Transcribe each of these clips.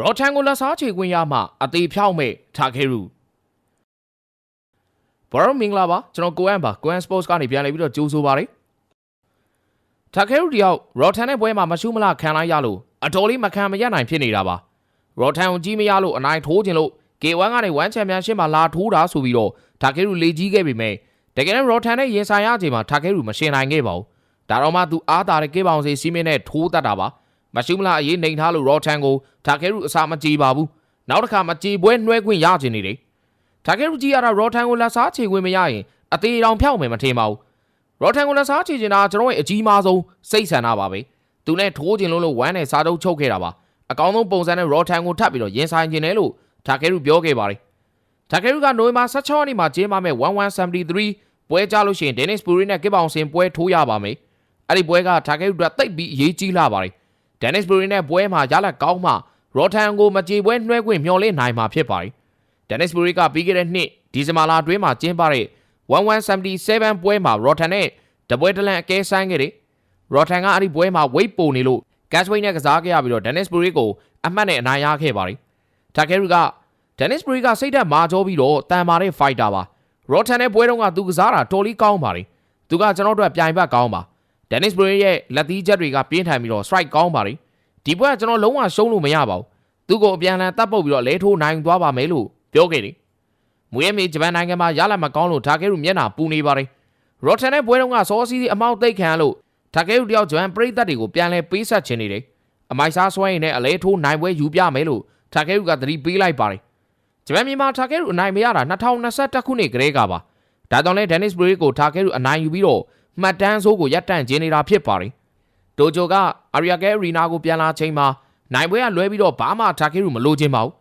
ရောထန်ကိုလက်စားချေခွင့်ရမှအသေးဖြောက်မဲ့ထာခဲရုဘောရမင်္ဂလာပါကျွန်တော်ကိုအန်ပါကိုအန်စပို့စ်ကနေပြန်လည်ပြီးတော့ကြိုးဆိုပါရစေထာခဲရုတယောက်ရောထန်တဲ့ပွဲမှာမရှုမလားခံလိုက်ရလို့အတော်လေးမခံမရနိုင်ဖြစ်နေတာပါရောထန်ကိုကြီးမရလို့အနိုင်ထိုးခြင်းလို့ K1 ကနေ1ချန်ပီယံရှစ်မှာလာထိုးတာဆိုပြီးတော့ထာခဲရုလေကြီးခဲ့ပေမဲ့တကယ်တော့ရောထန်နဲ့ရင်ဆိုင်ရချိန်မှာထာခဲရုမရှင်နိုင်ခဲ့ပါဘူးဒါတော့မှသူအားတာတဲ့ကေပေါင်စီစီမင်းနဲ့ထိုးတတ်တာပါ မရှုမလားအရေးနှိမ်ထားလို့ရောထန်ကိုထာခဲရုအစာမကြေပါဘူးနောက်တစ်ခါမကြေပွဲနှွဲခွင့်ရချင်နေတယ်ထာခဲရုကြီးရတာရောထန်ကိုလက်စားချေခွင့်မရရင်အသေးတောင်ဖြောက်မယ်မထင်ပါဘူးရောထန်ကိုလက်စားချေချင်တာကျွန်တော်ရဲ့အကြီးမားဆုံးစိတ်ဆန္ဒပါပဲသူနဲ့ထိုးချင်လို့လို့ဝမ်းနဲ့စားတုပ်ချုပ်ခဲ့တာပါအကောင်းဆုံးပုံစံနဲ့ရောထန်ကိုထပ်ပြီးတော့ရင်ဆိုင်ချင်တယ်လို့ထာခဲရုပြောခဲ့ပါတယ်ထာခဲရုကနိုဝင်ဘာ16ရက်နေ့မှာကျင်းပမဲ့1173ပွဲကြလို့ရှိရင် Dennis Puri နဲ့ကစ်ပေါင်စင်ပွဲထိုးရပါမယ်အဲ့ဒီပွဲကထာခဲရုကတိတ်ပြီးအရေးကြီးလာပါတယ် ဒန်နစ်ဘရီနဲ့ပွဲမှာရလက်ကောင်းမှရော်ထန်ကိုမကြေပွဲနှွဲခွင့်မျှော်လင့်နိုင်မှာဖြစ်ပါတယ်။ဒန်နစ်ဘရီကပြီးခဲ့တဲ့နှစ်ဒီဇင်ဘာလအတွင်းမှာကျင်းပတဲ့1177ပွဲမှာရော်ထန်နဲ့တပွဲတလန်အကဲဆိုင်ခဲ့တယ်။ရော်ထန်ကအဲ့ဒီပွဲမှာဝိတ်ပုံနေလို့ဂတ်စဝိတ်နဲ့ကစားခဲ့ရပြီးတော့ဒန်နစ်ဘရီကိုအမှတ်နဲ့အနိုင်ရခဲ့ပါတယ်။တာကယ်ရီကဒန်နစ်ဘရီကစိတ်သက်မာကြောပြီးတော့တန်မာတဲ့ဖိုက်တာပါ။ရော်ထန်နဲ့ပွဲတုန်းကသူကစားတာတော်လေးကောင်းပါတယ်။သူကကျွန်တော်တို့ပြိုင်ဘက်ကောင်းပါ။ ဒန်နစ်ဘရီရဲ့လက်သီးချက်တွေကပြင်းထန်ပြီးတော့ strike ကောင်းပါလေဒီပွဲကကျွန်တော်လုံးဝရှုံးလို့မရပါဘူးသူ့ကိုအပြန်အလှန်တပ်ပုတ်ပြီးတော့လဲထိုးနိုင်သွားပါမယ်လို့ပြောခဲ့တယ်မွေးမေဂျပန်နိုင်ငံမှာရလာမကောင်းလို့ဒါကဲရုမျက်နှာပူနေပါတယ်ရော်ထန်နဲ့ပွဲတုန်းကစောစီးစီးအမောက်သိပ်ခံရလို့ဒါကဲရုတယောက်ဂျပန်ပရိသတ်တွေကိုပြန်လဲပေးဆက်ချင်နေတယ်အမိုက်စားဆွဲရင်လည်းအလဲထိုးနိုင်ပွဲယူပြမယ်လို့ဒါကဲရုကသတိပေးလိုက်ပါတယ်ဂျပန်မြန်မာဒါကဲရုအနိုင်မရတာ2021ခုနှစ်ကလေးကပါဒါကြောင့်လဲဒန်နစ်ဘရီကိုဒါကဲရုအနိုင်ယူပြီးတော့ မှတ်တမ်းဆိုးကိုရပ်တန့်ခြင်းနေတာဖြစ်ပါတယ်ဒိုဂျိုကအာရီယာကဲရီနာကိုပြန်လာချိန်မှာနိုင်ပွဲကလွဲပြီးတော့ဘာမှဒါကဲရုမလိုချင်ပါဘူး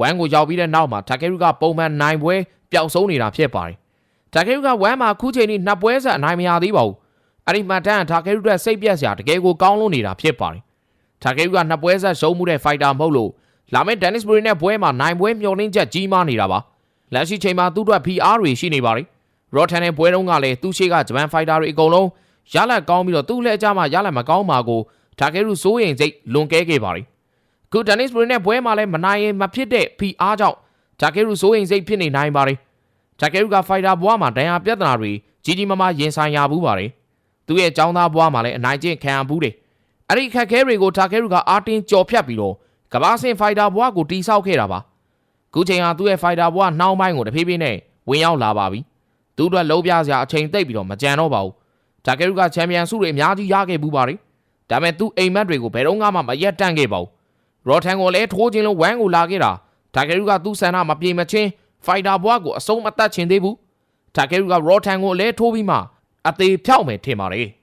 ဝမ်ကိုရောက်ပြီးတဲ့နောက်မှာဒါကဲရုကပုံမှန်နိုင်ပွဲပျောက်ဆုံးနေတာဖြစ်ပါတယ်ဒါကဲရုကဝမ်မှာခုချိန်ထိနှစ်ပွဲဆက်အနိုင်မရသေးပါဘူးအဲ့ဒီမှတ်တမ်းဒါကဲရုအတွက်စိတ်ပြက်စရာတကယ်ကိုကောင်းလို့နေတာဖြစ်ပါတယ်ဒါကဲရုကနှစ်ပွဲဆက်ရှုံးမှုတဲ့ဖိုက်တာမဟုတ်လို့လာမယ့်ဒန်နစ်ဘရီနဲ့ပွဲမှာနိုင်ပွဲမျောလင်းချက်ကြီးမားနေတာပါလက်ရှိချိန်မှာသူ့အတွက် PR တွေရှိနေပါတယ် ရော့ထန်နဲ့ပွဲတုံးကလည်းသူ့ရှိကဂျပန်ဖိုက်တာတွေအကုန်လုံးရလက်ကောင်းပြီးတော့သူ့လက်အကြမှာရလက်မကောင်းပါကိုဒါကဲရုစိုးရင်စိတ်လွန်ကဲခဲ့ပါရီခုဒန်နစ်ဘရီနဲ့ပွဲမှာလည်းမနိုင်ရင်မဖြစ်တဲ့ PR ကြောင့်ဒါကဲရုစိုးရင်စိတ်ဖြစ်နေနိုင်ပါရီဒါကဲရုကဖိုက်တာဘွားမှာဒဏ်ရာပြဿနာတွေကြီးကြီးမားမားရင်ဆိုင်ရဘူးပါရီသူ့ရဲ့ចောင်းသားဘွားမှာလည်းအနိုင်ကျင့်ခံရဘူးတယ်အဲ့ဒီခက်ခဲတွေကိုဒါကဲရုကအာတင်းကြော်ဖြတ်ပြီးတော့ကဘာစင်ဖိုက်တာဘွားကိုတိဆောက်ခဲ့တာပါခုချိန်ဟာသူ့ရဲ့ဖိုက်တာဘွားနှောင်းပိုင်းကိုတဖြည်းဖြည်းနဲ့ဝင်ရောက်လာပါပြီ သူတို့လုံးပြစရာအချိန်သိပ်ပြီးတော့မကြံတော့ပါဘူး။ဒါကဲရုကချန်ပီယံဆုတွေအများကြီးရခဲ့ဘူးပါလေ။ဒါပေမဲ့သူအိမ်မက်တွေကိုဘယ်တော့မှမရက်တန့်ခဲ့ပါဘူး။ရော်ထန်ကိုလည်းထိုးခြင်းလုံးဝမ်းကိုလာခဲ့တာ။ဒါကဲရုကသူ့ဆန္ဒမပြေမချင်းဖိုက်တာဘွားကိုအဆုံးမတတ်ချင်သေးဘူး။ဒါကဲရုကရော်ထန်ကိုလည်းထိုးပြီးမှအသေးဖြောက်မယ်ထင်ပါလေ။